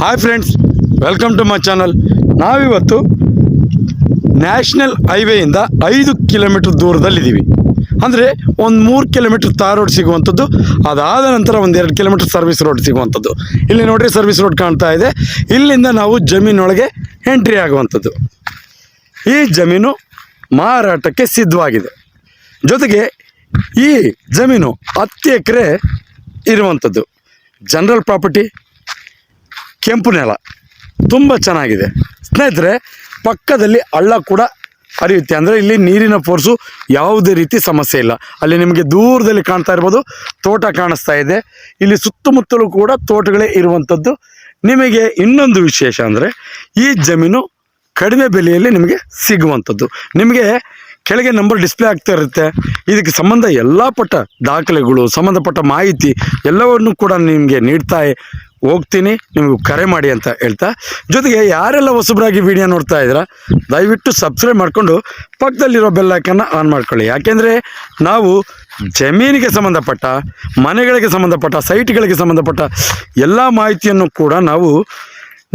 Hi friends welcome to my channel ನಾವಿವತ್ತು national ಹೈವೇಯಿಂದ ಐದು ಕಿಲೋಮೀಟ್ರ್ ದೂರದಲ್ಲಿದ್ದೀವಿ. ಅಂದರೆ ಒಂದು ಮೂರು ಕಿಲೋಮೀಟ್ರ್ ತಾರ್ ರೋಡ್ ಸಿಗುವಂಥದ್ದು, ಅದಾದ ನಂತರ ಒಂದು ಎರಡು ಕಿಲೋಮೀಟ್ರ್ ಸರ್ವಿಸ್ ರೋಡ್ ಸಿಗುವಂಥದ್ದು. ಇಲ್ಲಿ ನೋಡ್ರಿ ಸರ್ವಿಸ್ ರೋಡ್ ಕಾಣ್ತಾ ಇದೆ. ಇಲ್ಲಿಂದ ನಾವು ಜಮೀನೊಳಗೆ ಎಂಟ್ರಿ ಆಗುವಂಥದ್ದು. ಈ ಜಮೀನು ಮಾರಾಟಕ್ಕೆ ಸಿದ್ಧವಾಗಿದೆ. ಜೊತೆಗೆ ಈ ಜಮೀನು ಹತ್ತು ಎಕರೆ ಇರುವಂಥದ್ದು. ಜನರಲ್ ಪ್ರಾಪರ್ಟಿ ಕೆಂಪು ನೆಲ. ತುಂಬ ಚೆನ್ನಾಗಿದೆ. ಸ್ನೇಹಿತರೆ, ಪಕ್ಕದಲ್ಲಿ ಹಳ್ಳ ಕೂಡ ಹರಿಯುತ್ತೆ. ಅಂದರೆ ಇಲ್ಲಿ ನೀರಿನ ಫೋರ್ಸು ಯಾವುದೇ ರೀತಿ ಸಮಸ್ಯೆ ಇಲ್ಲ. ಅಲ್ಲಿ ನಿಮಗೆ ದೂರದಲ್ಲಿ ಕಾಣ್ತಾ ಇರ್ಬೋದು, ತೋಟ ಕಾಣಿಸ್ತಾ ಇದೆ. ಇಲ್ಲಿ ಸುತ್ತಮುತ್ತಲೂ ಕೂಡ ತೋಟಗಳೇ ಇರುವಂಥದ್ದು ನಿಮಗೆ ಇನ್ನೊಂದು ವಿಶೇಷ ಅಂದರೆ, ಈ ಜಮೀನು ಕಡಿಮೆ ಬೆಲೆಯಲ್ಲಿ ನಿಮಗೆ ಸಿಗುವಂಥದ್ದು ನಿಮಗೆ ಕೆಳಗೆ ನಂಬರ್ ಡಿಸ್ಪ್ಲೇ ಆಗ್ತಾ ಇರುತ್ತೆ. ಇದಕ್ಕೆ ಸಂಬಂಧ ಎಲ್ಲ ಪಟ್ಟ ದಾಖಲೆಗಳು, ಸಂಬಂಧಪಟ್ಟ ಮಾಹಿತಿ ಎಲ್ಲವನ್ನು ಕೂಡ ನಿಮಗೆ ನೀಡ್ತಾ ಹೋಗ್ತೀನಿ, ನಿಮಗೆ ಕರೆ ಮಾಡಿ ಅಂತ ಹೇಳ್ತಾ, ಜೊತೆಗೆ ಯಾರೆಲ್ಲ ಹೊಸಬರಾಗಿ ವಿಡಿಯೋ ನೋಡ್ತಾ ಇದ್ದೀರಾ, ದಯವಿಟ್ಟು ಸಬ್ಸ್ಕ್ರೈಬ್ ಮಾಡಿಕೊಂಡು ಪಕ್ಕದಲ್ಲಿರೋ ಬೆಲ್ಲೈಕನ್ನು ಆನ್ ಮಾಡ್ಕೊಳ್ಳಿ. ಯಾಕೆಂದರೆ ನಾವು ಜಮೀನಿಗೆ ಸಂಬಂಧಪಟ್ಟ, ಮನೆಗಳಿಗೆ ಸಂಬಂಧಪಟ್ಟ ಸೈಟ್ಗಳಿಗೆ ಸಂಬಂಧಪಟ್ಟ ಎಲ್ಲ ಮಾಹಿತಿಯನ್ನು ಕೂಡ ನಾವು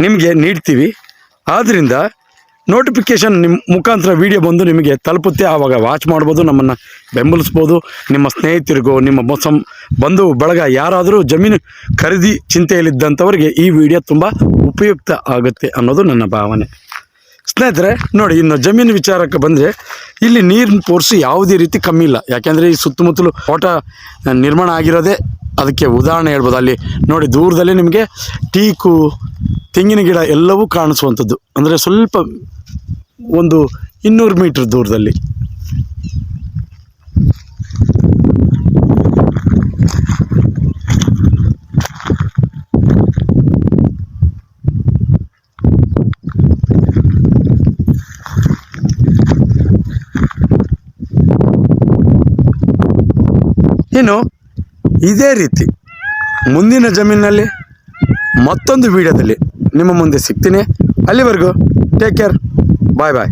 ನಿಮಗೆ ನೀಡ್ತೀವಿ. ಆದ್ದರಿಂದ ನೋಟಿಫಿಕೇಷನ್ ನಿಮ್ಮ ಮುಖಾಂತರ ವೀಡಿಯೋ ಬಂದು ನಿಮಗೆ ತಲುಪುತ್ತೆ. ಆವಾಗ ವಾಚ್ ಮಾಡ್ಬೋದು, ನಮ್ಮನ್ನು ಬೆಂಬಲಿಸ್ಬೋದು. ನಿಮ್ಮ ಸ್ನೇಹಿತರಿಗೂ, ನಿಮ್ಮ ಸಂ ಬಂಧು ಬಳಗ ಯಾರಾದರೂ ಜಮೀನು ಖರೀದಿ ಚಿಂತೆಯಲ್ಲಿದ್ದಂಥವರಿಗೆ ಈ ವಿಡಿಯೋ ತುಂಬ ಉಪಯುಕ್ತ ಆಗುತ್ತೆ ಅನ್ನೋದು ನನ್ನ ಭಾವನೆ. ಸ್ನೇಹಿತರೆ, ನೋಡಿ, ಇನ್ನು ಜಮೀನು ವಿಚಾರಕ್ಕೆ ಬಂದರೆ ಇಲ್ಲಿ ನೀರಿನ ಪೋರ್ಸು ಯಾವುದೇ ರೀತಿ ಕಮ್ಮಿ ಇಲ್ಲ. ಯಾಕೆಂದರೆ ಈ ಸುತ್ತಮುತ್ತಲು ಓಟ ನಿರ್ಮಾಣ ಆಗಿರೋದೇ. ಅದಕ್ಕೆ ಉದಾಹರಣೆ ಹೇಳ್ಬೋದು. ಅಲ್ಲಿ ನೋಡಿ, ದೂರದಲ್ಲಿ ನಿಮಗೆ ಟೀಕು ತೆಂಗಿನ ಗಿಡ ಎಲ್ಲವೂ ಕಾಣಿಸುವಂಥದ್ದು. ಅಂದರೆ ಸ್ವಲ್ಪ ಒಂದು ಇನ್ನೂರು ಮೀಟ್ರ್ ದೂರದಲ್ಲಿ. ಇನ್ನು ಇದೇ ರೀತಿ ಮುಂದಿನ ಜಮೀನಿನಲ್ಲಿ ಮತ್ತೊಂದು ವಿಡಿಯೋದಲ್ಲಿ ನಿಮ್ಮ ಮುಂದೆ ಸಿಗ್ತೀನಿ. ಅಲ್ಲಿವರೆಗೂ ಟೇಕ್ ಕೇರ್ ಬಾಯ್ ಬಾಯ್